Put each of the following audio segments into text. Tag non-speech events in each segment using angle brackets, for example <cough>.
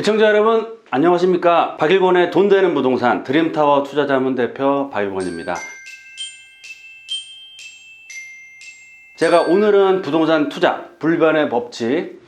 시청자 여러분 안녕하십니까? 박일권의 돈 되는 부동산 드림타워 투자자문 대표 박일권입니다. 제가 오늘은 부동산 투자 불변의 법칙.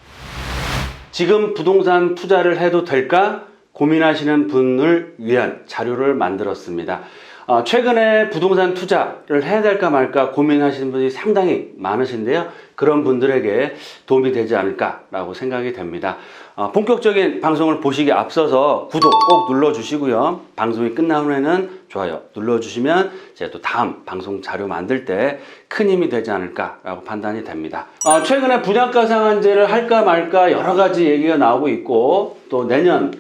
지금 부동산 투자를 해도 될까 고민하시는 분을 위한 자료를 만들었습니다. 어, 최근에 부동산 투자를 해야 될까 말까 고민하시는 분이 상당히 많으신데요. 그런 분들에게 도움이 되지 않을까라고 생각이 됩니다. 어, 본격적인 방송을 보시기 앞서서 구독 꼭 눌러주시고요. 방송이 끝난 후에는 좋아요 눌러주시면 제가 또 다음 방송 자료 만들 때 큰 힘이 되지 않을까라고 판단이 됩니다. 어, 최근에 분양가 상한제를 할까 말까 여러 가지 얘기가 나오고 있고 또 내년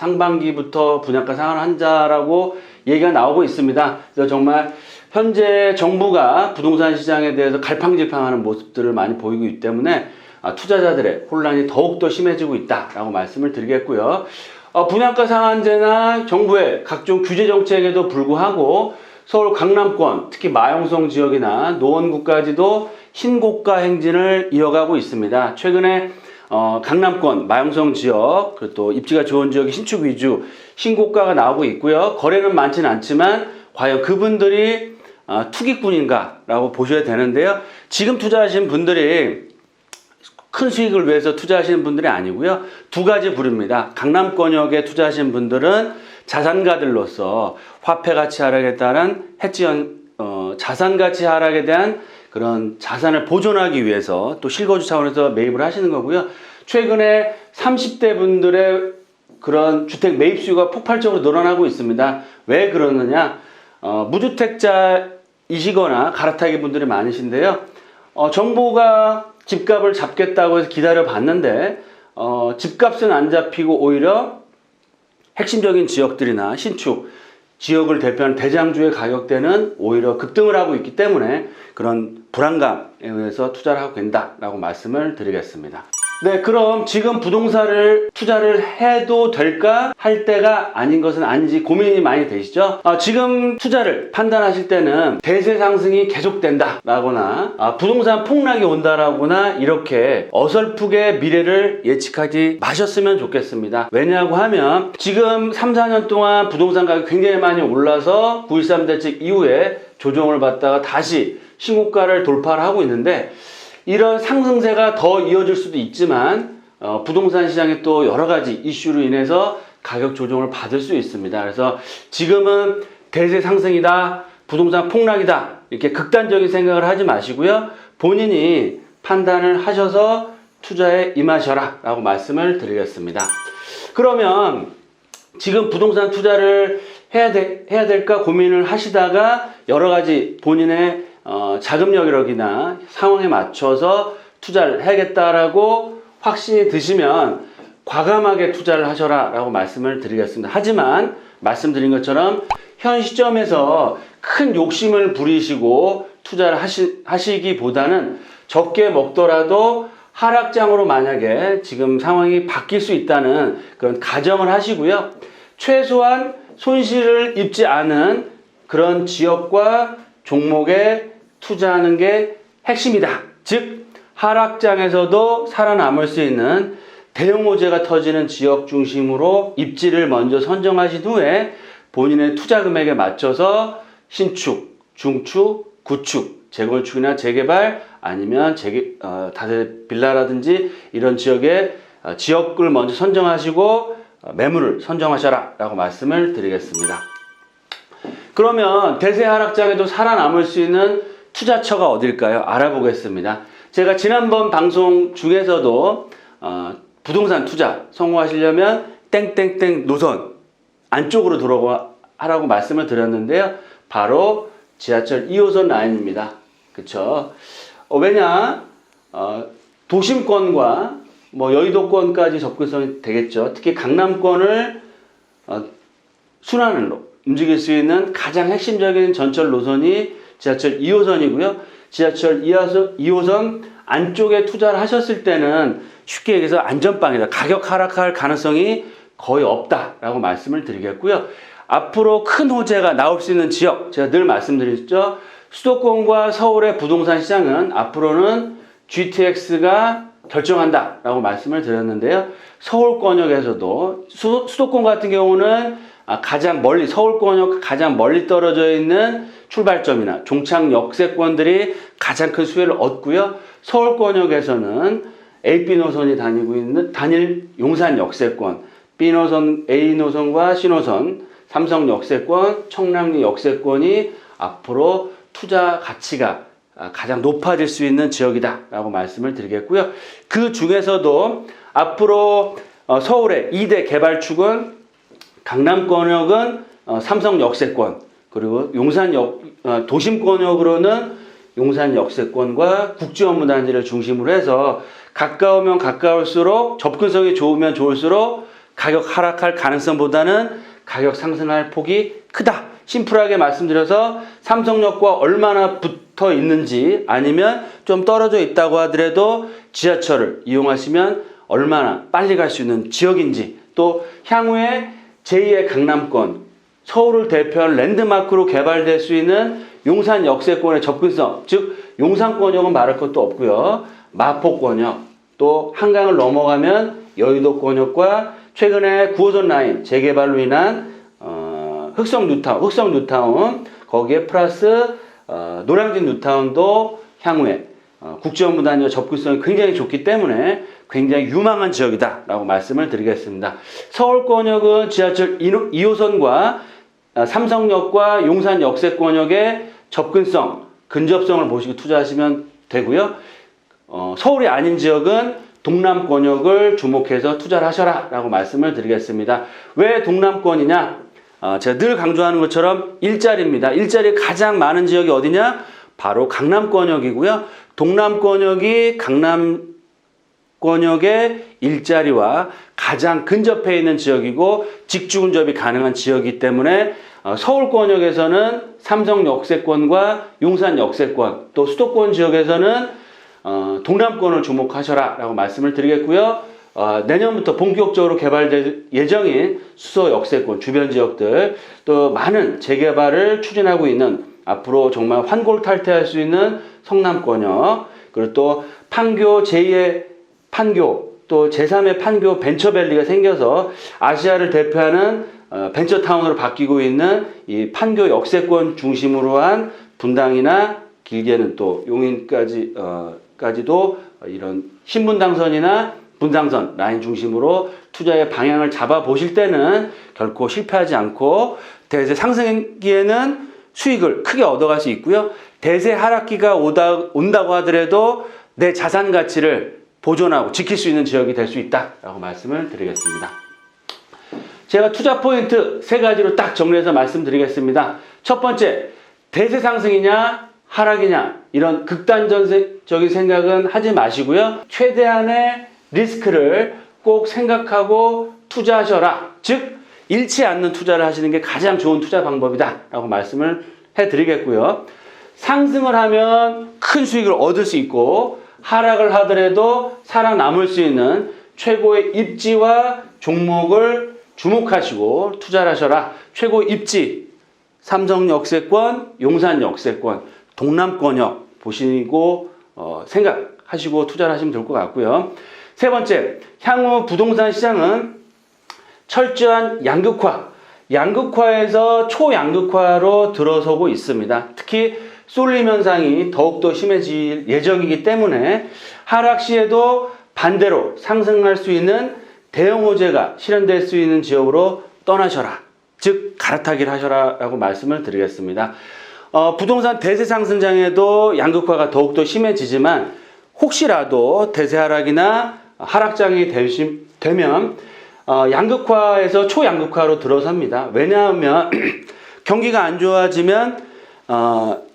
상반기부터 분양가 상한 한자라고 얘기가 나오고 있습니다. 그래서 정말 현재 정부가 부동산 시장에 대해서 갈팡질팡하는 모습들을 많이 보이고 있기 때문에 아, 투자자들의 혼란이 더욱더 심해지고 있다라고 말씀을 드리겠고요. 어, 분양가 상한제나 정부의 각종 규제 정책에도 불구하고 서울 강남권, 특히 마용성 지역이나 노원구까지도 신고가 행진을 이어가고 있습니다. 최근에 어, 강남권, 마용성 지역, 그리고 또 입지가 좋은 지역이 신축 위주 신고가가 나오고 있고요. 거래는 많지는 않지만 과연 그분들이 어, 투기꾼인가라고 보셔야 되는데요. 지금 투자하신 분들이 큰 수익을 위해서 투자하시는 분들이 아니고요. 두 가지 부류입니다. 강남권역에 투자하신 분들은 자산가들로서 화폐 가치 하락에 따른 해지연 어, 자산 가치 하락에 대한 그런 자산을 보존하기 위해서 또 실거주 차원에서 매입을 하시는 거고요. 최근에 30대 분들의 그런 주택 매입 수요가 폭발적으로 늘어나고 있습니다. 왜 그러느냐? 어, 무주택자이시거나 갈아타기 분들이 많으신데요. 어, 정부가 집값을 잡겠다고 해서 기다려 봤는데 어, 집값은 안 잡히고 오히려 핵심적인 지역들이나 신축 지역을 대표하는 대장주의 가격대는 오히려 급등을 하고 있기 때문에 그런 불안감에 의해서 투자를 하고 된다라고 말씀을 드리겠습니다. 네, 그럼 지금 부동산을 투자를 해도 될까 할 때가 아닌 것은 아닌지 고민이 많이 되시죠? 아, 지금 투자를 판단하실 때는 대세 상승이 계속된다라거나 아, 부동산 폭락이 온다라거나 이렇게 어설프게 미래를 예측하지 마셨으면 좋겠습니다. 왜냐고 하면 지금 3, 4년 동안 부동산 가격이 굉장히 많이 올라서 9.13 대책 이후에 조정을 받다가 다시 신고가를 돌파를 하고 있는데 이런 상승세가 더 이어질 수도 있지만 어, 부동산 시장에 또 여러 가지 이슈로 인해서 가격 조정을 받을 수 있습니다. 그래서 지금은 대세 상승이다, 부동산 폭락이다 이렇게 극단적인 생각을 하지 마시고요. 본인이 판단을 하셔서 투자에 임하셔라 라고 말씀을 드리겠습니다. 그러면 지금 부동산 투자를 해야, 돼, 해야 될까 고민을 하시다가 여러 가지 본인의 어, 자금 여력이나 상황에 맞춰서 투자를 해야겠다라고 확신이 드시면 과감하게 투자를 하셔라 라고 말씀을 드리겠습니다. 하지만 말씀드린 것처럼 현 시점에서 큰 욕심을 부리시고 투자를 하시, 하시기보다는 적게 먹더라도 하락장으로 만약에 지금 상황이 바뀔 수 있다는 그런 가정을 하시고요. 최소한 손실을 입지 않은 그런 지역과 종목에 투자하는 게 핵심이다. 즉, 하락장에서도 살아남을 수 있는 대형 호재가 터지는 지역 중심으로 입지를 먼저 선정하신 후에 본인의 투자 금액에 맞춰서 신축, 중축, 구축, 재건축이나 재개발 아니면 재개, 어, 다세 빌라라든지 이런 지역에 어, 지역을 먼저 선정하시고 어, 매물을 선정하셔라 라고 말씀을 드리겠습니다. 그러면 대세 하락장에도 살아남을 수 있는 투자처가 어딜까요? 알아보겠습니다. 제가 지난번 방송 중에서도 어, 부동산 투자 성공하시려면 땡땡땡 노선 안쪽으로 들어가라고 말씀을 드렸는데요. 바로 지하철 2호선 라인입니다. 그쵸? 어, 왜냐? 어, 도심권과 뭐 여의도권까지 접근성이 되겠죠. 특히 강남권을 어, 순환로 움직일 수 있는 가장 핵심적인 전철 노선이 지하철 2호선이고요. 지하철 2호선, 2호선 안쪽에 투자를 하셨을 때는 쉽게 얘기해서 안전빵이다. 가격 하락할 가능성이 거의 없다라고 말씀을 드리겠고요. 앞으로 큰 호재가 나올 수 있는 지역, 제가 늘 말씀드렸죠. 수도권과 서울의 부동산 시장은 앞으로는 GTX가 결정한다라고 말씀을 드렸는데요. 서울권역에서도 수, 수도권 같은 경우는 아, 가장 멀리 서울권역 가장 멀리 떨어져 있는 출발점이나 종착 역세권들이 가장 큰 수혜를 얻고요. 서울권역에서는 AB 노선이 다니고 있는 단일 용산 역세권, B 노선 A 노선과 C 노선, 삼성 역세권, 청량리 역세권이 앞으로 투자 가치가 아, 가장 높아질 수 있는 지역이다라고 말씀을 드리겠고요. 그 중에서도 앞으로 어, 서울의 2대 개발축은 강남권역은 어, 삼성 역세권 그리고 용산 역 어, 도심권역으로는 용산 역세권과 국제업무단지를 중심으로 해서 가까우면 가까울수록 접근성이 좋으면 좋을수록 가격 하락할 가능성보다는 가격 상승할 폭이 크다. 심플하게 말씀드려서 삼성역과 얼마나 붙어 있는지 아니면 좀 떨어져 있다고 하더라도 지하철을 이용하시면 얼마나 빨리 갈 수 있는 지역인지 또 향후에 제2의 강남권 서울을 대표한 랜드마크로 개발될 수 있는 용산 역세권의 접근성 즉 용산권역은 말할 것도 없고요 마포권역 또 한강을 넘어가면 여의도권역과 최근에 9호선 라인 재개발로 인한 어, 흑성 뉴타운, 흑성 뉴타운 거기에 플러스 어, 노량진 뉴타운도 향후에 어, 국제업무단위와 접근성이 굉장히 좋기 때문에 굉장히 유망한 지역이다라고 말씀을 드리겠습니다. 서울권역은 지하철 2호선과 아, 삼성역과 용산 역세권역의 접근성, 근접성을 보시고 투자하시면 되고요. 어, 서울이 아닌 지역은 동남권역을 주목해서 투자를 하셔라 라고 말씀을 드리겠습니다. 왜 동남권이냐? 어, 제가 늘 강조하는 것처럼 일자리입니다. 일자리 가장 많은 지역이 어디냐? 바로 강남권역이고요. 동남권역이 강남권역의 일자리와 가장 근접해 있는 지역이고 직주근접이 가능한 지역이기 때문에 어, 서울권역에서는 삼성 역세권과 용산 역세권 또 수도권 지역에서는 어, 동남권을 주목하셔라 라고 말씀을 드리겠고요. 어, 내년부터 본격적으로 개발될 예정인 수서 역세권 주변 지역들 또 많은 재개발을 추진하고 있는 앞으로 정말 환골탈태할 수 있는 성남권역 그리고 또 판교 제2의 판교 또 제3의 판교 벤처밸리가 생겨서 아시아를 대표하는 어, 벤처타운으로 바뀌고 있는 이 판교 역세권 중심으로 한 분당이나 길게는 또 용인까지 어, 까지도 이런 신분당선이나 분당선 라인 중심으로 투자의 방향을 잡아 보실 때는 결코 실패하지 않고 대세 상승기에는 수익을 크게 얻어갈 수 있고요. 대세 하락기가 오다, 온다고 하더라도 내 자산 가치를 보존하고 지킬 수 있는 지역이 될 수 있다라고 말씀을 드리겠습니다. 제가 투자 포인트 세 가지로 딱 정리해서 말씀드리겠습니다. 첫 번째, 대세 상승이냐, 하락이냐, 이런 극단적인 생각은 하지 마시고요. 최대한의 리스크를 꼭 생각하고 투자하셔라. 즉, 잃지 않는 투자를 하시는 게 가장 좋은 투자 방법이다. 라고 말씀을 해 드리겠고요. 상승을 하면 큰 수익을 얻을 수 있고, 하락을 하더라도 살아남을 수 있는 최고의 입지와 종목을 주목하시고 투자를 하셔라. 최고 입지, 삼성 역세권, 용산 역세권, 동남권역 보시고 어, 생각하시고 투자를 하시면 될 것 같고요. 세 번째, 향후 부동산 시장은 철저한 양극화, 양극화에서 초양극화로 들어서고 있습니다. 특히 쏠림 현상이 더욱더 심해질 예정이기 때문에 하락 시에도 반대로 상승할 수 있는 대형 호재가 실현될 수 있는 지역으로 떠나셔라. 즉 갈아타기를 하셔라 라고 말씀을 드리겠습니다. 어, 부동산 대세 상승장에도 양극화가 더욱더 심해지지만 혹시라도 대세 하락이나 하락장이 되시, 되면 어, 양극화에서 초양극화로 들어섭니다. 왜냐하면 <clears throat> 경기가 안 좋아지면 어, 어,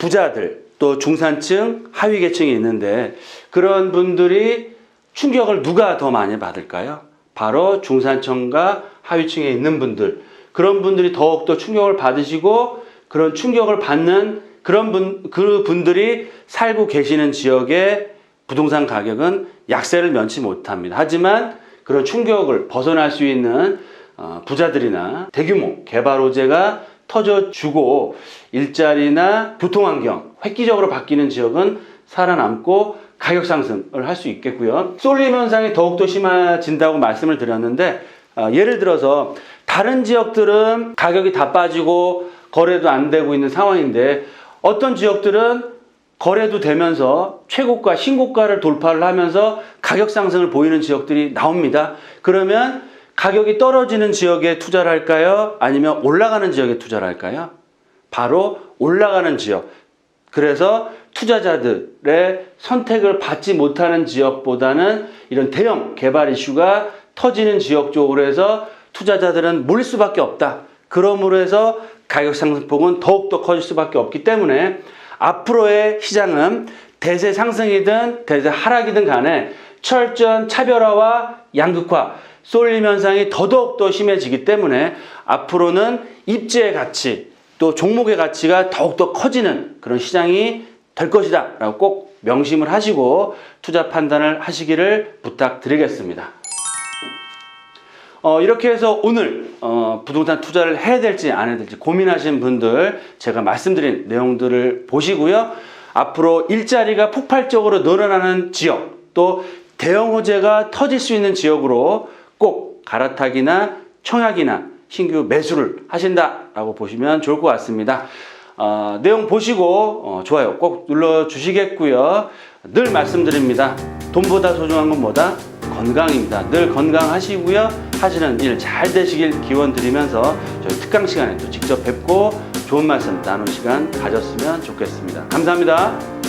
부자들 또 중산층 하위 계층이 있는데 그런 분들이 충격을 누가 더 많이 받을까요? 바로 중산층과 하위층에 있는 분들 그런 분들이 더욱더 충격을 받으시고 그런 충격을 받는 그런 분, 그 분들이 살고 계시는 지역의 부동산 가격은 약세를 면치 못합니다. 하지만 그런 충격을 벗어날 수 있는 어, 부자들이나 대규모 개발 호재가 터져 주고 일자리나 교통 환경 획기적으로 바뀌는 지역은 살아남고 가격 상승을 할 수 있겠고요. 쏠림 현상이 더욱더 심해진다고 말씀을 드렸는데 아, 예를 들어서 다른 지역들은 가격이 다 빠지고 거래도 안 되고 있는 상황인데 어떤 지역들은 거래도 되면서 최고가, 신고가를 돌파를 하면서 가격 상승을 보이는 지역들이 나옵니다. 그러면 가격이 떨어지는 지역에 투자를 할까요? 아니면 올라가는 지역에 투자를 할까요? 바로 올라가는 지역. 그래서 투자자들의 선택을 받지 못하는 지역보다는 이런 대형 개발 이슈가 터지는 지역 쪽으로 해서 투자자들은 몰릴 수밖에 없다. 그러므로 해서 가격 상승폭은 더욱더 커질 수밖에 없기 때문에 앞으로의 시장은 대세 상승이든 대세 하락이든 간에 철저한 차별화와 양극화, 쏠림 현상이 더더욱 심해지기 때문에 앞으로는 입지의 가치, 또 종목의 가치가 더욱더 커지는 그런 시장이 될 것이다 라고 꼭 명심을 하시고 투자 판단을 하시기를 부탁드리겠습니다. 어, 이렇게 해서 오늘 어, 부동산 투자를 해야 될지 안 해야 될지 고민하신 분들 제가 말씀드린 내용들을 보시고요. 앞으로 일자리가 폭발적으로 늘어나는 지역 또 대형 호재가 터질 수 있는 지역으로 꼭 갈아타기나 청약이나 신규 매수를 하신다라고 보시면 좋을 것 같습니다. 어, 내용 보시고 어, 좋아요 꼭 눌러 주시겠고요. 늘 말씀드립니다. 돈보다 소중한 건 뭐다? 건강입니다. 늘 건강하시고요. 하시는 일 잘 되시길 기원 드리면서 저희 특강 시간에 또 직접 뵙고 좋은 말씀 나눈 시간 가졌으면 좋겠습니다. 감사합니다.